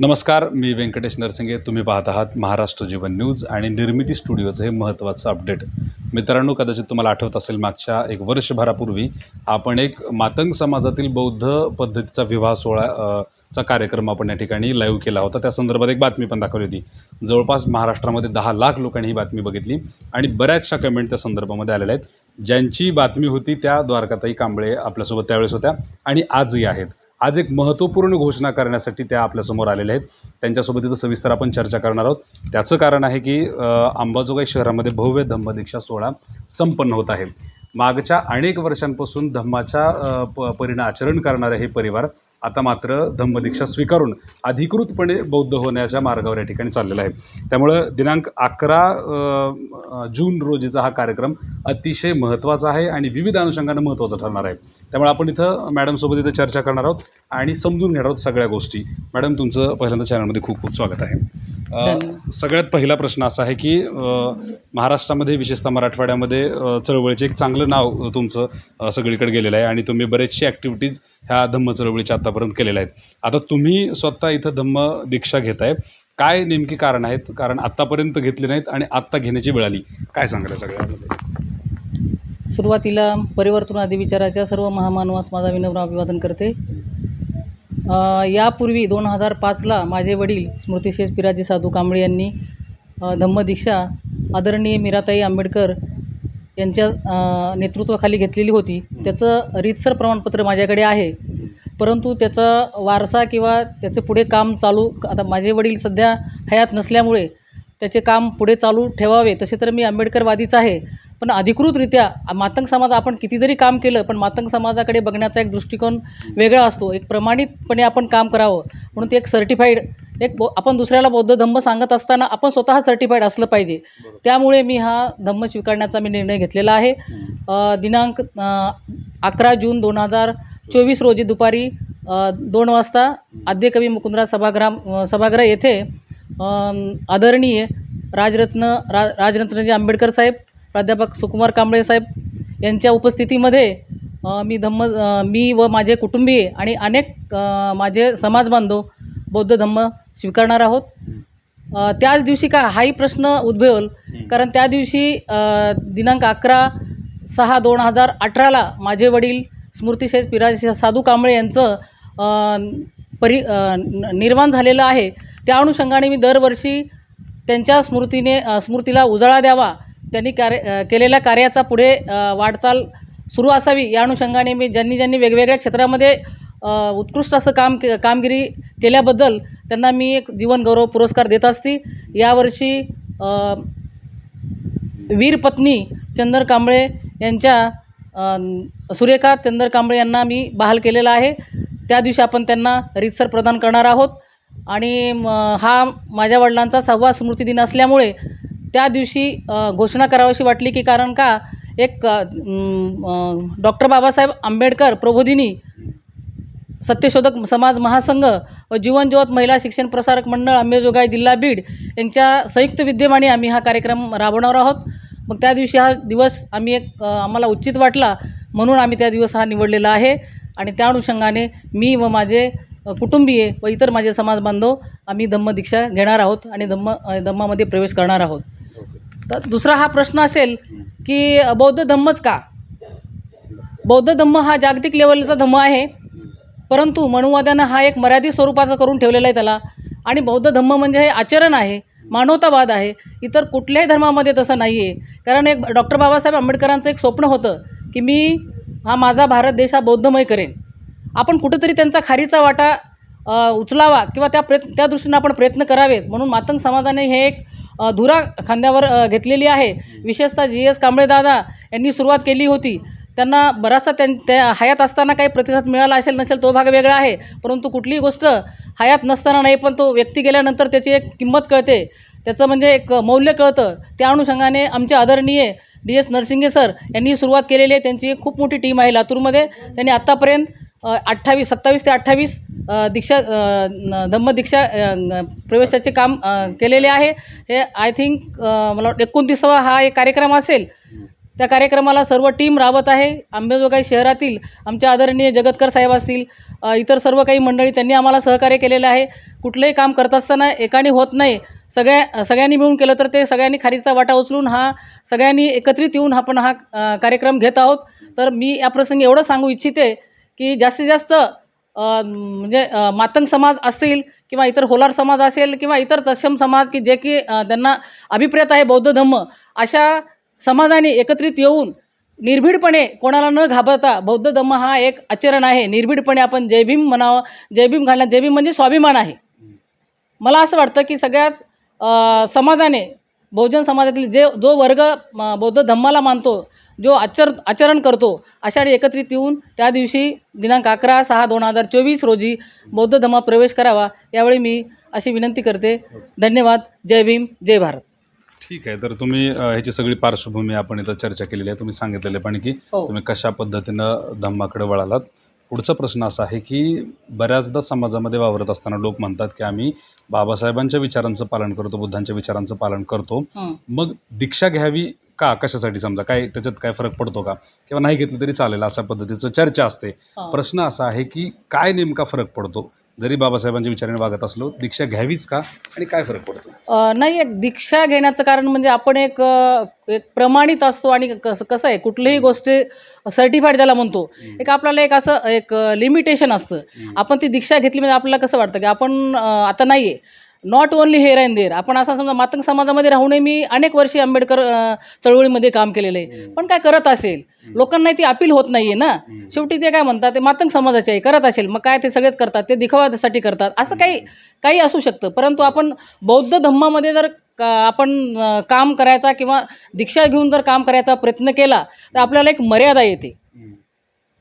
नमस्कार मी व्यंकटेश नरसिंगे. तुम्ही पाहत आहात महाराष्ट्र जीवन न्यूज आणि निर्मिती स्टुडिओचं हे महत्त्वाचं अपडेट. मित्रांनो कदाचित तुम्हाला आठवत असेल मागच्या एक वर्षभरापूर्वी आपण एक मातंग समाजातील बौद्ध पद्धतीचा विवाह सोहळा चा कार्यक्रम आपण या ठिकाणी लाईव्ह केला होता. त्या संदर्भात एक बातमी पण दाखवली होती. जवळपास महाराष्ट्रामध्ये दहा लाख लोकांनी ही बातमी बघितली आणि बऱ्याचशा कमेंट त्या संदर्भामध्ये आलेल्या आहेत. ज्यांची बातमी होती त्या द्वारकाताई कांबळे आपल्यासोबत त्यावेळेस होत्या आणि आजही आहेत. आज एक महत्त्वपूर्ण घोषणा करण्यासाठी त्या आपल्यासमोर आलेल्या आहेत. त्यांच्यासोबत इथं सविस्तर आपण चर्चा करणार आहोत. त्याचं कारण आहे की अंबाजोगाई शहरामध्ये भव्य धम्मदीक्षा सोहळा संपन्न होत आहे. मागच्या अनेक वर्षांपासून धम्माच्या प परिणा आचरण करणारे हे परिवार आता मात्र धम्मदीक्षा स्वीकारून अधिकृतपणे बौद्ध होण्याच्या मार्गावर या ठिकाणी चाललेला आहे. त्यामुळं दिनांक अकरा जून रोजीचा हा कार्यक्रम अतिशय महत्त्वाचा आहे आणि विविध अनुषंगानं महत्त्वाचा ठरणार आहे. त्यामुळे आपण इथं मॅडमसोबत इथं चर्चा करणार आहोत आणि समजून घेणार आहोत सगळ्या गोष्टी. मॅडम तुमचं पहिल्यांदा चॅनलमध्ये खूप खूप स्वागत आहे. सगळ्यात पहिला प्रश्न असा आहे की महाराष्ट्रामध्ये विशेषतः मराठवाड्यामध्ये चळवळीचे एक चांगलं नाव तुमचं सगळीकडे गेलेलं आहे आणि तुम्ही बरेचसे ॲक्टिव्हिटीज ह्या धम्म चळवळीच्या आत्तापर्यंत केलेल्या आहेत. आता तुम्ही स्वतः इथं धम्म दीक्षा घेताय. काय नेमकी कारण आहेत? कारण आत्तापर्यंत घेतले नाहीत आणि आत्ता घेण्याची वेळ आली. काय सांगाल या सगळ्यामध्ये सुरुवातीला परिवर्तन आदी विचाराच्या सर्व महामानवास माझा विनम्र अभिवादन करते. यापूर्वी दोन हजार पाचला माझे वडील स्मृतिशेष पिराजी साधू कांबळे यांनी धम्मदीक्षा आदरणीय मीराताई आंबेडकर यांच्या नेतृत्वाखाली घेतलेली होती. त्याचं रीतसर प्रमाणपत्र माझ्याकडे आहे. परंतु त्याचा वारसा किंवा त्याचे पुढे काम चालू आता माझे वडील सध्या हयात नसल्यामुळे त्याचे काम पुढे चालू ठेवावे तसे तर मी आंबेडकरवादीच आहे. पण अधिकृतरित्या मातंग समाज आपण किती जरी काम केलं पण मातंग समाजाकडे बघण्याचा एक दृष्टिकोन वेगळा असतो. एक प्रमाणितपणे आपण काम करावं म्हणून ते एक सर्टिफाईड एक बौ आपण दुसऱ्याला बौद्ध धम्म सांगत असताना आपण स्वतः सर्टिफाईड असलं पाहिजे. त्यामुळे मी हा धम्म स्वीकारण्याचा मी निर्णय घेतलेला आहे. दिनांक अकरा जून दोन हजार चोवीस रोजी दुपारी दोन वाजता आद्यकवी मुकुंदराज सभागृह सभागृह येथे आदरणीय राजरत्न रा राजरत्नजी आंबेडकर साहेब प्राध्यापक सुकुमार कांबळे साहेब यांच्या उपस्थितीमध्ये मी धम्म मी व माझे कुटुंबीय आणि अनेक माझे समाजबांधव बौद्ध धम्म स्वीकारणार आहोत. त्याच दिवशी का हाही प्रश्न उद्भवेल कारण त्या दिवशी दिनांक अकरा सहा दोन हजार अठराला माझे वडील स्मृतिशेष पिराज साधू कांबळे यांचं परि निर्माण झालेलं आहे. त्या अनुषंगाने मी दरवर्षी त्यांच्या स्मृतीने स्मृतीला उजाळा द्यावा. त्यांनी कार्य केलेल्या कार्याचा पुढे वाटचाल सुरू असावी. या अनुषंगाने मी ज्यांनी ज्यांनी वेगवेगळ्या क्षेत्रामध्ये उत्कृष्ट असं काम के कामगिरी केल्याबद्दल त्यांना मी एक जीवनगौरव पुरस्कार देत असते. यावर्षी वीरपत्नी चंदर कांबळे यांच्या सुरेखा चंदर कांबळे यांना मी बहाल केलेला आहे. त्या दिवशी आपण त्यांना रीतसर प्रदान करणार आहोत. आणि म, हा माझ्या वडिलांचा सहावा स्मृतिदिन असल्यामुळे त्या दिवशी घोषणा करावीशी वाटली की कारण का एक डॉक्टर बाबासाहेब आंबेडकर प्रबोधिनी सत्यशोधक समाज महासंघ व जीवनज्योत महिला शिक्षण प्रसारक मंडळ अंबेजोगाई जिल्हा बीड यांच्या संयुक्त विद्यमाने आम्ही हा कार्यक्रम राबवणार आहोत. मग त्या दिवशी हा दिवस आम्ही एक आम्हाला उचित वाटला म्हणून आम्ही त्या दिवस हा निवडलेला आहे. आणि त्या अनुषंगाने मी व माझे कुटुंबीय व इतर माझे समाज बांधव आम्ही धम्मदीक्षा घेणार आहोत आणि धम्म धम्मामध्ये प्रवेश करणार आहोत. तर दुसरा हा प्रश्न असेल की बौद्ध धम्मच का? बौद्ध धम्म हा जागतिक लेवलचा धम्म आहे. परंतु मनुवाद्यानं हा एक मर्यादित स्वरूपाचा करून ठेवलेला आहे त्याला. आणि बौद्ध धम्म म्हणजे हे आचरण आहे मानवतावाद आहे. इतर कुठल्याही धर्मामध्ये तसं नाही आहे कारण एक डॉक्टर बाबासाहेब आंबेडकरांचं एक स्वप्न होतं की मी हा माझा भारत देश हा बौद्धमय करेन. आपण कुठंतरी त्यांचा खारीचा वाटा उचलावा किंवा त्या प्रयत्न त्या दृष्टीनं आपण प्रयत्न करावेत. म्हणून मातंग समाजाने हे एक धुरा खांद्यावर घेतलेली आहे. विशेषतः जी एस कांबळेदादा यांनी सुरुवात केली होती. त्यांना बराचसा त्यां त्या हयात असताना काही प्रतिसाद मिळाला असेल नसेल तो भाग वेगळा आहे. परंतु कुठलीही गोष्ट हयात नसताना नाही पण तो व्यक्ती गेल्यानंतर त्याची एक किंमत कळते. त्याचं म्हणजे एक मौल्य कळतं. त्या अनुषंगाने आमचे आदरणीय डी एस नरसिंगे सर यांनी सुरुवात केलेली आहे. त्यांची एक खूप मोठी टीम आहे लातूरमध्ये. त्यांनी आत्तापर्यंत अठ्ठावीस सत्तावीस ते अठ्ठावीस दीक्षा धम्मदीक्षा प्रवेशाचे काम केलेले आहे. हे आय थिंक मला वाटतं एकोणतीसावा हा एक कार्यक्रम असेल. त्या कार्यक्रमाला सर्व टीम राबत आहे. अंबेजोगाई शहरातील आमच्या आदरणीय जगतकर साहेब असतील इतर सर्व काही मंडळी त्यांनी आम्हाला सहकार्य केलेलं आहे. कुठलंही काम करत असताना एकाने होत नाही. सगळ्या सगळ्यांनी मिळून केलं तर ते सगळ्यांनी खारीचा वाटा उचलून हा सगळ्यांनी एकत्रित येऊन आपण हा कार्यक्रम घेत आहोत. तर मी या प्रसंगी एवढं सांगू इच्छिते की जास्तीत जास्त म्हणजे मातंग समाज असतील किंवा इतर होलार समाज असेल किंवा इतर तत्सम समाज की जे की त्यांना अभिप्रेत आहे बौद्ध धम्म अशा समाजाने एकत्रित येऊन निर्भीडपणे कोणाला न घाबरता बौद्ध धम्म हा एक आचरण आहे. निर्भीडपणे आपण जय भीम म्हणावं जय भीम घालण्यात जय भीम म्हणजे स्वाभिमान आहे. मला असं वाटतं की सगळ्यात समाजाने बहुजन समाजातील जे जो वर्ग बौद्ध धम्माला मानतो जो आचर आचरण करतो अशाने एकत्रित येऊन त्या दिवशी दिनांक अकरा सहा दोन हजार चोवीस रोजी बौद्ध धम्मात प्रवेश करावा यावेळी मी अशी विनंती करते. धन्यवाद. जय भीम जय भारत. ठीक आहे. तर तुम्ही ह्याची सगळी पार्श्वभूमी आपण इथं चर्चा केलेली आहे. तुम्ही सांगितलेले पण की हो. तुम्ही कशा पद्धतीनं धम्माकडे वळालात. पुढचा प्रश्न असा आहे की बऱ्याचदा समाजामध्ये वावरत असताना लोक म्हणतात की आम्ही बाबासाहेबांच्या विचारांचं पालन करतो बुद्धांच्या विचारांचं पालन करतो. हं. मग दीक्षा घ्यावी का? कशासाठी? समजा काय त्याच्यात काय फरक पडतो का? किंवा नाही घेतलं तरी चालेल अशा पद्धतीचं चर्चा असते. हं. प्रश्न असा आहे की काय नेमका फरक पडतो? जरी बाबासाहेबांच्या विचाराने वागत असलो दीक्षा घ्यावीच का? आणि काय फरक पडतो? नाही एक दीक्षा घेण्याचं कारण म्हणजे आपण एक एक प्रमाणित असतो आणि कसं कसं आहे कुठलीही गोष्टी सर्टिफाईड त्याला म्हणतो. एक आपल्याला एक असं एक लिमिटेशन असतं. आपण ती दीक्षा घेतली म्हणजे आपल्याला कसं वाटतं की आपण आता नाही आहे not only here and there आपण असं समजा मातंग समाजामध्ये राहूनही मी अनेक वर्षी आंबेडकर चळवळीमध्ये काम केलेलं आहे. पण काय करत असेल? लोकांना ती अपील होत नाही आहे ना शेवटी ते काय म्हणतात? ते मातंग समाजाचे आहे. करत असेल मग काय ते सगळेच करतात? ते दिखाव्यासाठी करतात. असं काही काही असू शकतं. परंतु आपण बौद्ध धम्मामध्ये जर का आपण काम करायचा किंवा दीक्षा घेऊन जर काम करायचा प्रयत्न केला तर आपल्याला एक मर्यादा येते.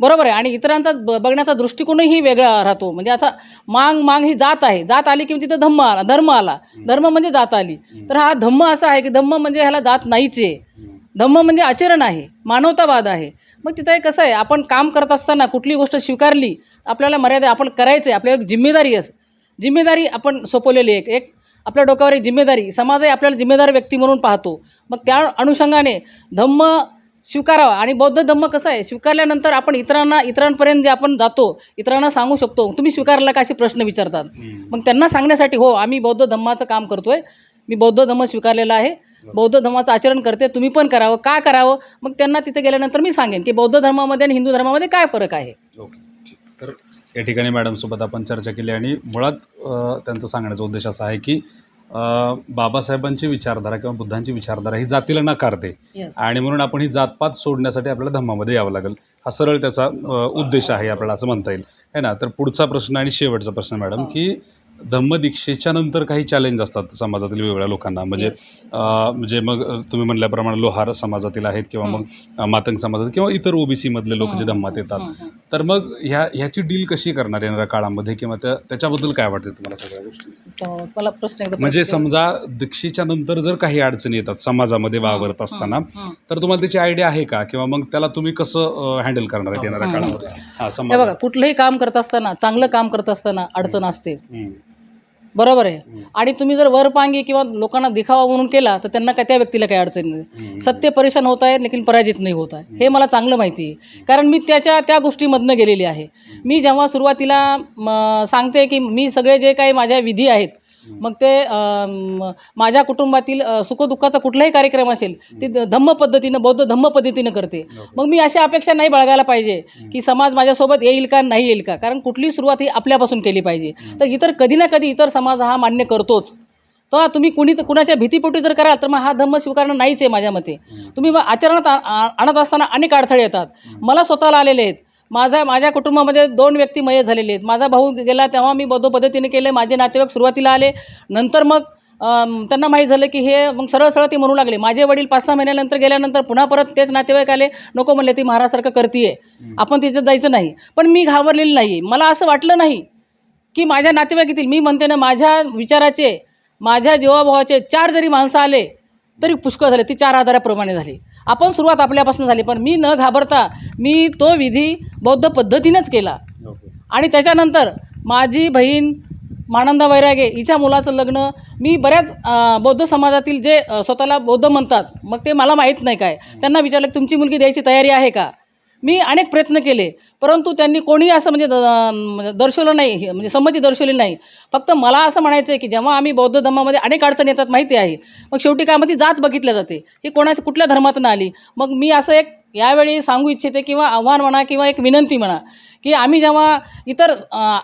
बरोबर आहे. आणि इतरांचा ब बघण्याचा दृष्टिकोनही वेगळा राहतो. म्हणजे आता मांग मांग ही जात आहे. जात आली की तिथं धम्म आला धर्म आला. धर्म म्हणजे जात आली. तर हा धम्म असा आहे की धम्म म्हणजे ह्याला जात नाहीच. धम्म म्हणजे आचरण आहे. मानवतावाद आहे. मग तिथं एक कसं आहे आपण काम करत असताना कुठली गोष्ट स्वीकारली आपल्याला मर्यादा आपण करायचं आहे आपल्याला एक जिम्मेदारी असं जिम्मेदारी आपण सोपवलेली आहे. एक आपल्या डोक्यावर एक जिम्मेदारी समाजही आपल्याला जिम्मेदार व्यक्ती म्हणून पाहतो. मग त्या अनुषंगाने धम्म स्वीकारावा. आणि बौद्ध धम्म कसं आहे? स्वीकारल्यानंतर आपण इतरांना इतरांपर्यंत जे आपण जातो इतरांना सांगू शकतो. तुम्ही स्वीकारला का असे प्रश्न विचारतात? मग त्यांना सांगण्यासाठी हो आम्ही बौद्ध धम्माचं काम करतोय. मी बौद्ध धम्म स्वीकारलेला आहे. बौद्ध धर्माचं आचरण करते. तुम्ही पण करावं. का करावं? मग त्यांना तिथे गेल्यानंतर मी सांगेन की बौद्ध धर्मामध्ये आणि हिंदू धर्मामध्ये काय फरक आहे? ओके. तर या ठिकाणी मॅडमसोबत आपण चर्चा केली आणि मुळात त्यांचा सांगण्याचा उद्देश असा आहे की बाबासाहेबांची विचारधारा किंवा बुद्धांची विचारधारा ही जातीला नकारते आणि म्हणून आपण ही जातपात सोडण्यासाठी आपल्याला धम्मामध्ये यावं लागेल. हा सरळ त्याचा अ, उद्देश आहे आपल्याला असं म्हणता येईल. है ना? तर पुढचा प्रश्न आणि शेवटचा प्रश्न मॅडम हो. की धम्मदीक्षेच्या नंतर काही चॅलेंज असतात समाजातील वेगवेगळ्या लोकांना. म्हणजे. अ, म्हणजे मग अ, तुम्ही म्हणल्याप्रमाणे लोहार समाजातील आहेत किंवा मग अ, मातंग समाजातील किंवा इतर ओबीसी मधले लोक जे धम्मात येतात. तर मग ह्या ह्याची डील कशी करणार येणाऱ्या काळामध्ये किंवा त्या त्याच्याबद्दल काय वाटते तुम्हाला सगळ्या गोष्टी? तर मला प्रश्न एकदा म्हणजे समजा दीक्षेच्या नंतर जर काही अडचणी येतात समाजामध्ये वावरत असताना हं. तर तुम्हाला त्याची आयडिया आहे का? किंवा मग त्याला तुम्ही कसं हँडल करणार आहेत येणाऱ्या हं. काळामध्ये? हा हे समाज बघा कुठलंही काम करत असताना चांगलं काम करत असताना अडचण असते. हं, बरोबर आहे. आणि तुम्ही जर वरपांगी किंवा लोकांना दिखावा म्हणून केला तर त्यांना काय त्या व्यक्तीला काही अडचण नाही. सत्य परेशान होत आहे लेकिन पराजित नाही होत आहे. हे मला चांगलं माहिती आहे. कारण मी त्याच्या त्या गोष्टीमधनं गेलेली आहे. मी जेव्हा सुरुवातीला सांगते की मी सगळे जे काही माझ्या विधी आहेत मग ते माझ्या कुटुंबातील सुखदुःखाचा कुठलाही कार्यक्रम असेल ते धम्म पद्धतीनं बौद्ध धम्म पद्धतीनं करते. मग मी अशी अपेक्षा नाही बाळगायला पाहिजे की समाज माझ्यासोबत येईल का नाही येईल का? कारण कुठली सुरुवात ही आपल्यापासून केली पाहिजे. तर इतर कधी ना कधी इतर समाज हा मान्य करतोच. तर तुम्ही कुणी कुणाच्या भीतीपोटी जर कराल तर मग हा धम्म स्वीकारणं नाहीच आहे माझ्या मते. तुम्ही मग आचरणात आणत असताना अनेक अडथळे येतात. मला स्वतःला आलेले आहेत. माझा माझ्या कुटुंबामध्ये दोन व्यक्ती मय झालेले आहेत. माझा भाऊ गेला तेव्हा मी बौद्ध पद्धतीने केले. माझे नातेवाईक सुरुवातीला आले. नंतर मग त्यांना माहीत झालं की हे मग सरळ सरळ ते म्हणू लागले. माझे वडील पाच सहा महिन्यानंतर गेल्यानंतर पुन्हा परत तेच नातेवाईक आले. नको म्हणले ती महाराजसारखं करतीये. आपण तिथे जायचं नाही. पण मी घाबरलेली नाही मला असं वाटलं नाही की माझ्या नातेवाईक येतील. मी म्हणते ना माझ्या विचाराचे माझ्या जीवाभावाचे चार जरी माणसं आले तरी पुष्कळ झाले. ती चार हजाराप्रमाणे झाली. आपण सुरुवात आपल्यापासून झाली पण मी न घाबरता मी तो विधी बौद्ध पद्धतीनेच केला. आणि त्याच्यानंतर माझी बहीण मानंदा वैरागे हिच्या मुलाचं लग्न मी बऱ्याच बौद्ध समाजातील जे स्वतःला बौद्ध म्हणतात मग ते मला माहीत नाही काय. त्यांना विचारलं की तुमची मुलगी द्यायची तयारी आहे का? मी अनेक प्रयत्न केले परंतु त्यांनी कोणी असं म्हणजे द- म्हणजे दर्शवलं नाही हे- म्हणजे संमती दर्शवली नाही. फक्त मला असं म्हणायचं आहे की जेव्हा आम्ही बौद्ध धर्मामध्ये अनेक अडचणी येतात माहिती आहे. मग शेवटी काय मग ती जात बघितल्या जाते. ही कोणाची कुठल्या धर्मातून आली. मग मी असं एक यावेळी सांगू इच्छिते किंवा आव्हान म्हणा किंवा एक विनंती म्हणा की आम्ही जेव्हा इतर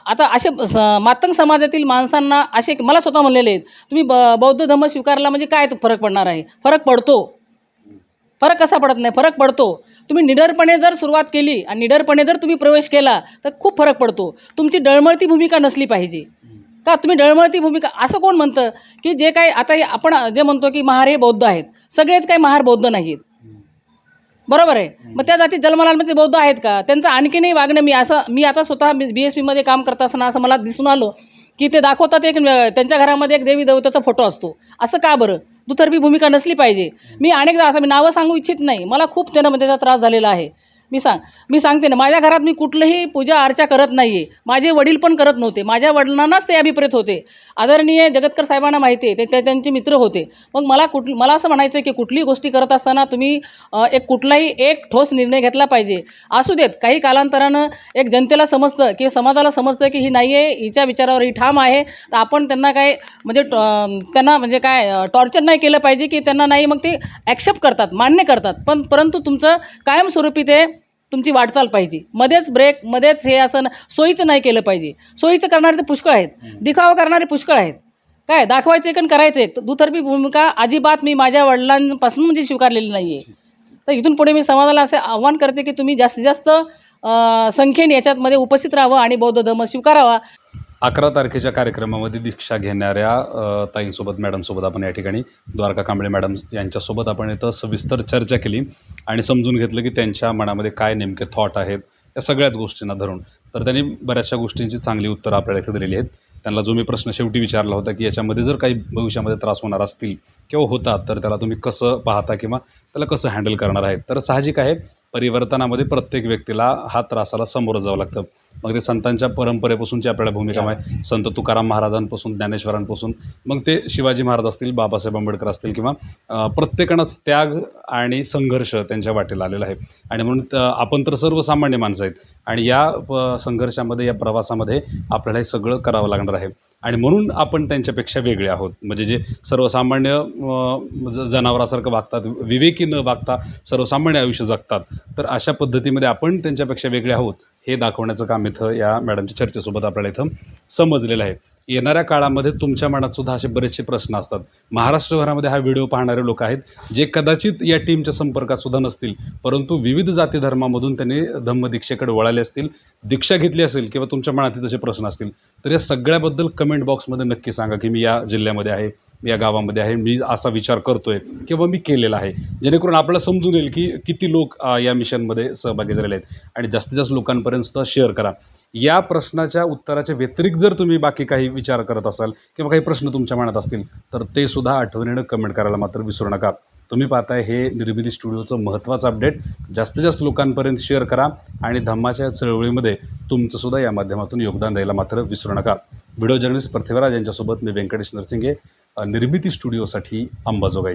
आता असे स मातंग समाजातील माणसांना असे मला स्वतः म्हणलेले आहेत तुम्ही ब बौद्ध धर्म स्वीकारला म्हणजे काय फरक पडणार आहे? फरक पडतो. फरक कसा पडत नाही फरक पडतो. तुम्ही निडरपणे जर सुरुवात केली आणि निडरपणे जर तुम्ही प्रवेश केला तर खूप फरक पडतो. तुमची डळमळती भूमिका नसली पाहिजे. का? तुम्ही डळमळती भूमिका असं कोण म्हणतं की जे काही आता हे आपण जे म्हणतो की महार हे बौद्ध आहेत. सगळेच काही महार बौद्ध नाहीत बरोबर आहे? मग त्या जाती जन्मलालमध्ये बौद्ध आहेत का? त्यांचं आणखीनही वागणं मी असं मी आता स्वतः बी एस पीमध्ये काम करत असताना असं मला दिसून आलं की ते दाखवतात एक त्यांच्या घरामध्ये एक देवी देवताचा फोटो असतो. असं का बरं? दुतर्फी भूमिका नसली पाहिजे. मी अनेकदा असं मी नावं सांगू इच्छित नाही. मला खूप त्यानं म्हणजे त्याचा त्रास झालेला आहे. मी सांग मी सांगते ना माझ्या घरात मी कुठलंही पूजा अर्चा करत नाही आहे माझे वडील पण करत नव्हते. माझ्या वडिलांनाच ते अभिप्रेत होते. आदरणीय जगतकर साहेबांना माहिती आहे ते ते त्यांचे मित्र होते. मग मला कुठ मला असं म्हणायचं आहे की कुठलीही गोष्टी करत असताना तुम्ही एक कुठलाही एक ठोस निर्णय घेतला पाहिजे. असू देत काही कालांतरानं एक जनतेला समजतं की समाजाला समजतं की ही नाही आहे हिच्या विचारावर ही ठाम आहे. तर आपण त्यांना काय म्हणजे त्यांना म्हणजे काय टॉर्चर नाही केलं पाहिजे की त्यांना नाही मग ते ॲक्सेप्ट करतात मान्य करतात. पण परंतु तुमचं कायमस्वरूपी ते तुमची वाटचाल पाहिजे. मध्येच ब्रेक मध्येच हे असं सोयीचं नाही केलं पाहिजे. सोयीचं करणारे ते पुष्कळ आहेत. दिखावा करणारे पुष्कळ आहेत. काय दाखवायचं करायचं? एक दुतर्फी भूमिका अजिबात मी माझ्या वडिलांपासून म्हणजे स्वीकारलेली नाही आहे तर इथून पुढे मी समाजाला असे आव्हान करते की तुम्ही जास्तीत जास्त संख्येने याच्यामध्ये उपस्थित राहावं आणि बौद्ध धर्म स्वीकारावा. अकरा तारखेच्या कार्यक्रमामध्ये दीक्षा घेणाऱ्या ताईंसोबत मॅडमसोबत आपण या ठिकाणी द्वारका कांबळे मॅडम यांच्यासोबत आपण इथं सविस्तर चर्चा केली आणि समजून घेतलं की त्यांच्या मनामध्ये काय नेमके थॉट आहेत या सगळ्याच गोष्टींना धरून. तर त्यांनी बऱ्याचशा गोष्टींची चांगली उत्तरं आपल्याला इथं दिलेली आहेत. त्यांना जो मी प्रश्न शेवटी विचारला होता की याच्यामध्ये जर काही भविष्यामध्ये त्रास होणार असतील किंवा होतात तर त्याला तुम्ही कसं पाहता किंवा त्याला कसं हँडल करणार आहेत? तर साहजिक आहे परिवर्तनामध्ये प्रत्येक व्यक्तीला हा त्रासाला सामोरं जावं लागतं. मग ते संतांच्या परंपरेपासूनची आपल्याला भूमिका आहे संत तुकाराम महाराजांपासून ज्ञानेश्वरांपासून मग ते शिवाजी महाराज असतील बाबासाहेब आंबेडकर असतील किंवा प्रत्येकानंच त्याग आणि संघर्ष त्यांच्या वाटेला आलेला आहे. आणि म्हणून आपण तर सर्वसामान्य माणसं आहेत आणि या प- संघर्षामध्ये या प्रवासामध्ये आपल्याला हे सगळं करावं लागणार आहे. आणि म्हणून आपण त्यांच्यापेक्षा वेगळे आहोत. म्हणजे जे सर्वसामान्य ज जनावरासारखं वागतात विवेकी न वागता सर्वसामान्य आयुष्य जगतात तर अशा पद्धतीमध्ये आपण त्यांच्यापेक्षा वेगळे आहोत हे दाखवण्याचं काम इथं या मॅडमच्या चर्चेसोबत आपल्याला इथं समजलेलं आहे. येणाऱ्या काळामध्ये तुमच्या मनात सुद्धा असे बरेचसे प्रश्न असतात. महाराष्ट्रभरामध्ये हा व्हिडिओ पाहणारे लोक आहेत जे कदाचित या टीमच्या संपर्कात सुद्धा नसतील परंतु विविध जाती धर्मामधून त्यांनी धम्मदीक्षेकडे वळाले असतील दीक्षा घेतली असेल किंवा तुमच्या मनातील तसे प्रश्न असतील तर या सगळ्याबद्दल कमेंट बॉक्समध्ये नक्की सांगा की मी या जिल्ह्यामध्ये आहे. या गावामध्ये आहे. मी असा विचार करतोय किंवा मी केलेला आहे. जेणेकरून आपल्याला समजून येईल की किती लोक या मिशनमध्ये सहभागी झालेले आहेत. आणि जास्तीत जास्त लोकांपर्यंत सुद्धा शेअर करा. या प्रश्नाच्या उत्तराच्या व्यतिरिक्त जर तुम्ही बाकी काही विचार करत असाल किंवा काही प्रश्न तुमच्या मनात असतील तर ते सुद्धा आठवणीनं कमेंट करायला मात्र विसरू नका. तुम्ही पाहताय हे निर्मिती स्टुडिओचं महत्त्वाचं अपडेट जास्तीत जास्त लोकांपर्यंत शेअर करा आणि धम्माच्या चळवळीमध्ये तुमचं सुद्धा या माध्यमातून योगदान द्यायला मात्र विसरू नका. व्हिडिओ जर्नलिस्ट पृथ्वीराज यांच्यासोबत मी व्यंकटेश नरसिंगे निर्मिती स्टुडिओसाठी अंबाजोगाई.